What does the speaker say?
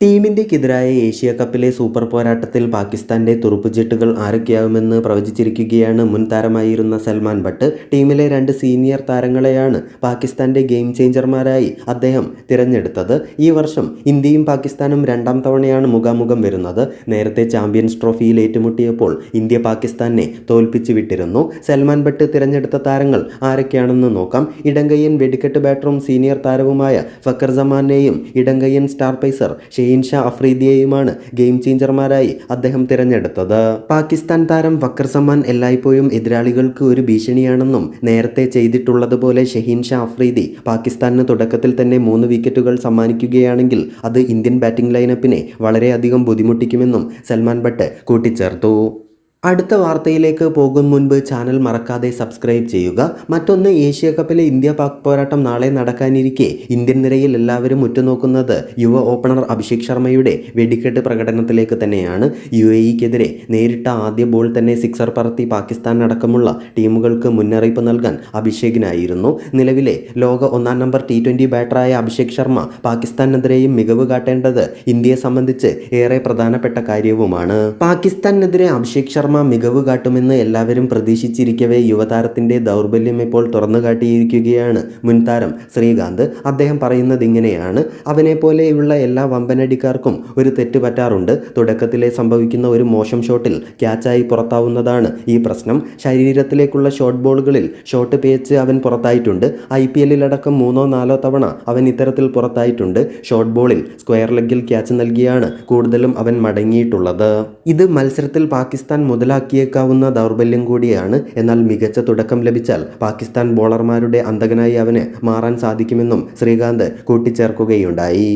Team ഇന്ത്യക്കെതിരായ Asia കപ്പിലെ super പോരാട്ടത്തിൽ പാകിസ്ഥാന്റെ തുറുപ്പുചീട്ടുകൾ ആരൊക്കെയാവുമെന്ന് പ്രവചിച്ചിരിക്കുകയാണ് മുൻ താരമായിരുന്ന സൽമാൻ ഭട്ട്. ടീമിലെ രണ്ട് സീനിയർ താരങ്ങളെയാണ് പാകിസ്ഥാന്റെ ഗെയിം ചേഞ്ചർമാരായി അദ്ദേഹം തിരഞ്ഞെടുത്തത്. ഈ വർഷം ഇന്ത്യയും പാകിസ്ഥാനും രണ്ടാം തവണയാണ് മുഖാമുഖം വരുന്നത്. നേരത്തെ ചാമ്പ്യൻസ് ട്രോഫിയിൽ ഏറ്റുമുട്ടിയപ്പോൾ ഇന്ത്യ പാകിസ്ഥാനെ തോൽപ്പിച്ചു വിട്ടിരുന്നു സൽമാൻ ഭട്ട് തിരഞ്ഞെടുത്ത താരങ്ങൾ ആരൊക്കെയാണെന്ന് നോക്കാം. ഇടങ്കയ്യൻ വെടിക്കെട്ട് ബാറ്ററും സീനിയർ താരവുമായ ഫക്കർ ജമാനെയും ഇടങ്കയ്യൻ സ്റ്റാർ പേസർ ഷെയ്ൻ ഷാ അഫ്രീദിയെയുമാണ് ഗെയിം ചേഞ്ചർമാരായി അദ്ദേഹം തിരഞ്ഞെടുത്തത്. പാകിസ്ഥാൻ താരം വക്കർ സമാൻ എല്ലായ്പ്പോഴും എതിരാളികൾക്ക് ഒരു ഭീഷണിയാണെന്നും നേരത്തെ ചെയ്തിട്ടുള്ളതുപോലെ ഷഹീൻ ഷാ അഫ്രീദി പാകിസ്ഥാനിന് തുടക്കത്തിൽ തന്നെ മൂന്ന് വിക്കറ്റുകൾ സമ്മാനിക്കുകയാണെങ്കിൽ അത് ഇന്ത്യൻ ബാറ്റിംഗ് ലൈനപ്പിനെ വളരെയധികം ബുദ്ധിമുട്ടിക്കുമെന്നും സൽമാൻ ഭട്ട് കൂട്ടിച്ചേർത്തു. അടുത്ത വാർത്തയിലേക്ക് പോകും മുൻപ് ചാനൽ മറക്കാതെ സബ്സ്ക്രൈബ് ചെയ്യുക. മറ്റൊന്ന് ഏഷ്യ കപ്പിലെ ഇന്ത്യ പാക് പോരാട്ടം നാളെ നടക്കാനിരിക്കെ. ഇന്ത്യൻ നിരയിൽ എല്ലാവരും ഉറ്റുനോക്കുന്നത് യുവ ഓപ്പണർ അഭിഷേക് ശർമ്മയുടെ വെടിക്കെട്ട് പ്രകടനത്തിലേക്ക് തന്നെയാണ്. യു എ ഇക്കെതിരെ നേരിട്ട ആദ്യ ബോൾ തന്നെ സിക്സർ പറത്തി പാകിസ്ഥാൻ അടക്കമുള്ള ടീമുകൾക്ക് മുന്നറിയിപ്പ് നൽകാൻ അഭിഷേകിനായിരുന്നു. നിലവിലെ ലോക ഒന്നാം നമ്പർ ടി ട്വന്റി ബാറ്ററായ അഭിഷേക് ശർമ്മ പാകിസ്ഥാനെതിരെയും മികവ് കാട്ടേണ്ടത് ഇന്ത്യയെ സംബന്ധിച്ച് ഏറെ പ്രധാനപ്പെട്ട കാര്യവുമാണ്. പാകിസ്ഥാനെതിരെ അഭിഷേക് ശർമ്മ മികവ് കാട്ടുമെന്ന് എല്ലാവരും പ്രതീക്ഷിച്ചിരിക്കവേ യുവതാരത്തിന്റെ ദൗർബല്യം ഇപ്പോൾ തുറന്നു കാട്ടിയിരിക്കുകയാണ് മുൻ താരം ശ്രീകാന്ത്. അദ്ദേഹം പറയുന്നത് ഇങ്ങനെയാണ് അവനെ പോലെയുള്ള എല്ലാ വമ്പനടിക്കാർക്കും ഒരു തെറ്റ് പറ്റാറുണ്ട്. തുടക്കത്തിലെ സംഭവിക്കുന്ന ഒരു മോശം ഷോട്ടിൽ ക്യാച്ചായി പുറത്താവുന്നതാണ് ഈ പ്രശ്നം. ശരീരത്തിലേക്കുള്ള ഷോർട്ട് ബോളുകളിൽ ഷോട്ട് പേച്ച് അവൻ പുറത്തായിട്ടുണ്ട്. ഐ പി എല്ലിലടക്കം മൂന്നോ നാലോ തവണ അവൻ ഇത്തരത്തിൽ പുറത്തായിട്ടുണ്ട്. ഷോർട്ട് ബോളിൽ സ്ക്വയർ ലെഗിൽ ക്യാച്ച് നൽകിയാണ് കൂടുതലും അവൻ മടങ്ങിയിട്ടുള്ളത്. ഇത് മത്സരത്തിൽ പാകിസ്ഥാൻ മുതലാക്കിയേക്കാവുന്ന ദൗർബല്യം കൂടിയാണ്. എന്നാൽ മികച്ച തുടക്കം ലഭിച്ചാൽ പാകിസ്ഥാൻ ബോളർമാരുടെ അന്തകനായി അവന് മാറാൻ സാധിക്കുമെന്നും ശ്രീകാന്ത് കൂട്ടിച്ചേർക്കുകയുണ്ടായി.